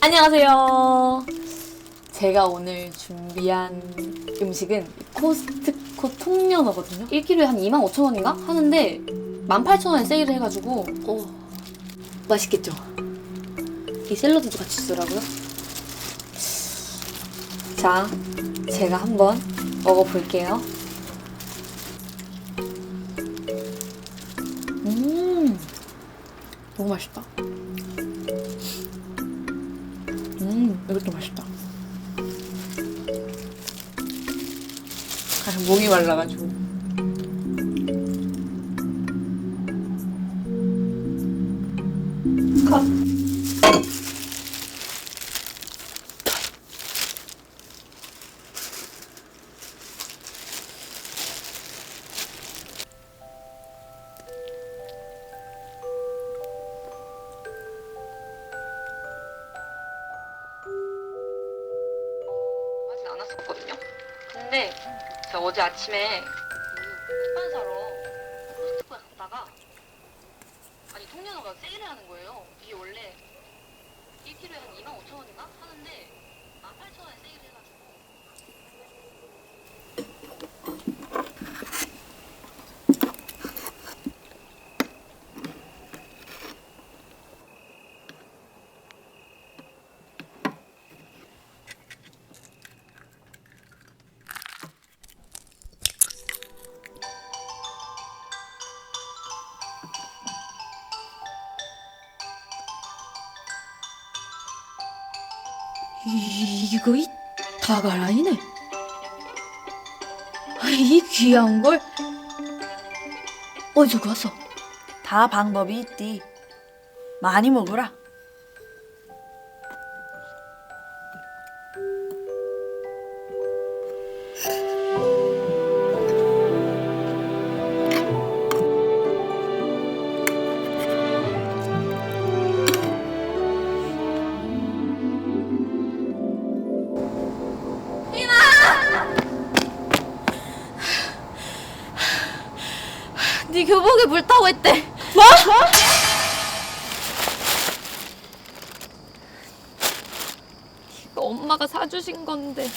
안녕하세요. 제가 오늘 준비한 음식은 코스트코 통연어거든요. 1kg에 한 25,000원인가 하는데 18,000원에 세일을 해가지고 오, 맛있겠죠? 이 샐러드도 같이 주더라고요. 자, 제가 한번 먹어볼게요. 음, 너무 맛있다. 음, 이것도 맛있다. 아, 목이 말라가지고. 근데 제가 어제 아침에 그빵 사러 코스트코에 갔다가 아니 통연어가 세일을 하는 거예요. 이게 원래 1kg에 한 25,000원인가 하는데 18,000원에 세일을 해가지고 이- 이거 이 다가라이네. 아, 이 귀한 걸 어디서 구웠어? 다 방법이 있디. 많이 먹어라. 네 교복에 물 타고 했대. 뭐? 이거 엄마가 사주신 건데.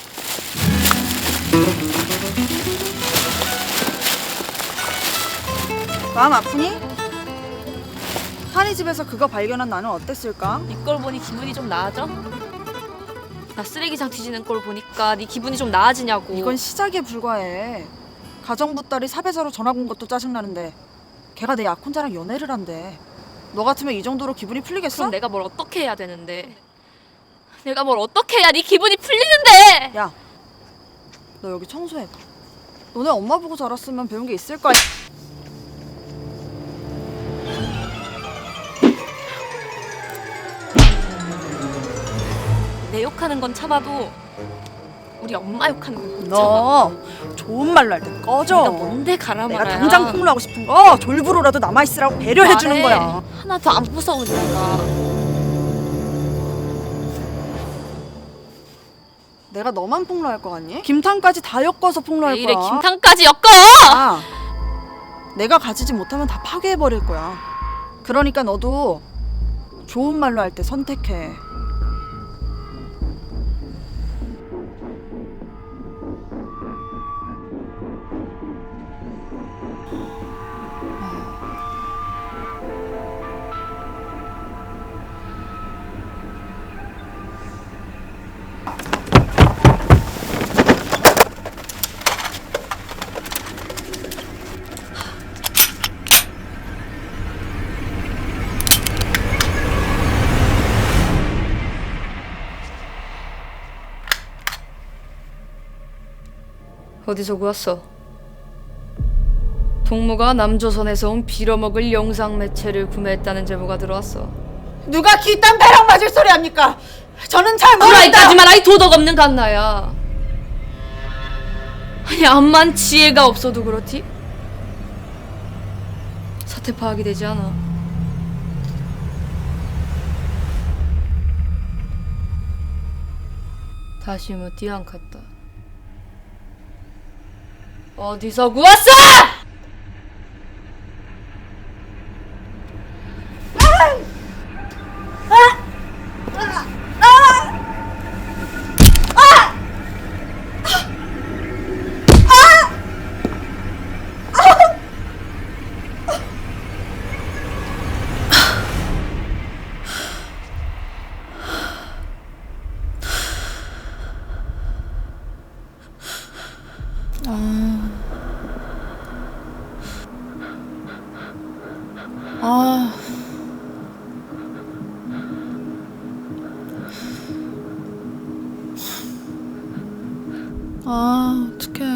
마음 아프니? 한이집에서 그거 발견한 나는 어땠을까? 네걸 보니 기분이 좀 나아져? 나 쓰레기장 뒤지는 걸 보니까 네 기분이 좀 나아지냐고. 이건 시작에 불과해. 가정부 딸이 사배사로 전학 온 것도 짜증나는데 걔가 내 약혼자랑 연애를 한대. 너 같으면 이 정도로 기분이 풀리겠어? 그럼 내가 뭘 어떻게 해야 되는데? 내가 뭘 어떻게 해야 네 기분이 풀리는데? 야, 너 여기 청소해. 너네 엄마 보고 자랐으면 배운 게 있을 거야. 내 욕하는 건 참아도 우리 엄마 욕하는 건못 참아. 너 좋은 말로 할때 꺼져. 네가 뭔데 가라 내가 말아야. 당장 폭로하고 싶은 거 졸부로라도 남아 있으라고 배려해 주는 말해. 거야. 하나도 안 무서우니까. 내가 너만 폭로할 거 같니? 김탕까지 다 엮어서 폭로할 왜 이래 거야. 김탕까지 엮어? 아, 내가 가지지 못하면 다 파괴해 버릴 거야. 그러니까 너도 좋은 말로 할 때 선택해. 어디서 구웠어? 동무가 남조선에서 온 빌어먹을 영상 매체를 구매했다는 제보가 들어왔어. 누가 귀딴 배랑 맞을 소리 합니까? 저는 잘 후라이까지 말아 이 도덕 없는 갓나야. 아니 암만 지혜가 없어도 그렇지. 사태 파악이 되지 않아. 다시 뭐 띠안 갔다. 어디서 구웠어? 아. 아, 어떡해.